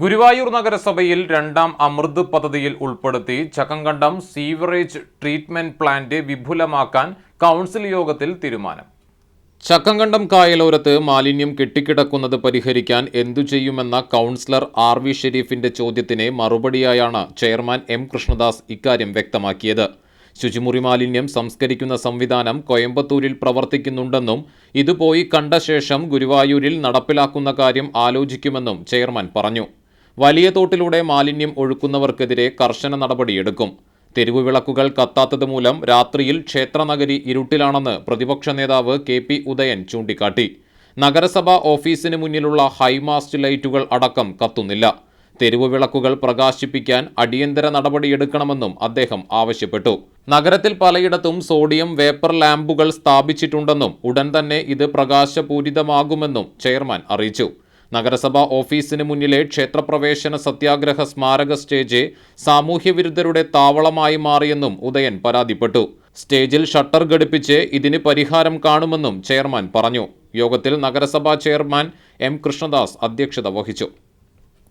ഗുരുവായൂർ നഗരസഭയിൽ രണ്ടാം അമൃത് പദ്ധതിയിൽ ഉൾപ്പെടുത്തി ചക്കങ്കണ്ടം സീവറേജ് ട്രീറ്റ്മെന്റ് പ്ലാന്റ് വിപുലമാക്കാൻ കൗൺസിൽ യോഗത്തിൽ തീരുമാനം. ചക്കങ്കണ്ടം കായലോരത്ത് മാലിന്യം കെട്ടിക്കിടക്കുന്നത് പരിഹരിക്കാൻ എന്തു ചെയ്യുമെന്ന കൗൺസിലർ ആർ വി ഷെരീഫിന്റെ ചോദ്യത്തിന് മറുപടിയായാണ് ചെയർമാൻ എം കൃഷ്ണദാസ് ഇക്കാര്യം വ്യക്തമാക്കിയത്. ശുചിമുറി മാലിന്യം സംസ്കരിക്കുന്ന സംവിധാനം കോയമ്പത്തൂരിൽ പ്രവർത്തിക്കുന്നുണ്ടെന്നും ഇതുപോയി കണ്ട ശേഷം ഗുരുവായൂരിൽ നടപ്പിലാക്കുന്ന കാര്യം ആലോചിക്കുമെന്നും ചെയർമാൻ പറഞ്ഞു. വലിയ തോട്ടിലൂടെ മാലിന്യം ഒഴുക്കുന്നവർക്കെതിരെ കർശന നടപടിയെടുക്കും. തെരുവു വിളക്കുകൾ കത്താത്തത് മൂലം രാത്രിയിൽ ക്ഷേത്രനഗരി ഇരുട്ടിലാണെന്ന് പ്രതിപക്ഷ നേതാവ് കെ പി ഉദയൻ ചൂണ്ടിക്കാട്ടി. നഗരസഭ ഓഫീസിന് മുന്നിലുള്ള ഹൈമാസ്റ്റ് ലൈറ്റുകൾ അടക്കം കത്തുന്നില്ല. തെരുവു വിളക്കുകൾ പ്രകാശിപ്പിക്കാൻ അടിയന്തര നടപടിയെടുക്കണമെന്നും അദ്ദേഹം ആവശ്യപ്പെട്ടു. നഗരത്തിൽ പലയിടത്തും സോഡിയം വേപ്പർ ലാമ്പുകൾ സ്ഥാപിച്ചിട്ടുണ്ടെന്നും ഉടൻ തന്നെ ഇത് പ്രകാശപൂരിതമാകുമെന്നും ചെയർമാൻ അറിയിച്ചു. നഗരസഭ ഓഫീസിന് മുന്നിലെ ക്ഷേത്രപ്രവേശന സത്യാഗ്രഹ സ്മാരക സ്റ്റേജ് സാമൂഹ്യവിരുദ്ധരുടെ താവളമായി മാറിയെന്നും ഉദയൻ പരാതിപ്പെട്ടു. സ്റ്റേജിൽ ഷട്ടർ ഘടിപ്പിച്ച് ഇതിന് പരിഹാരം കാണുമെന്നും ചെയർമാൻ പറഞ്ഞു. യോഗത്തിൽ നഗരസഭാ ചെയർമാൻ എം കൃഷ്ണദാസ് അധ്യക്ഷത വഹിച്ചു.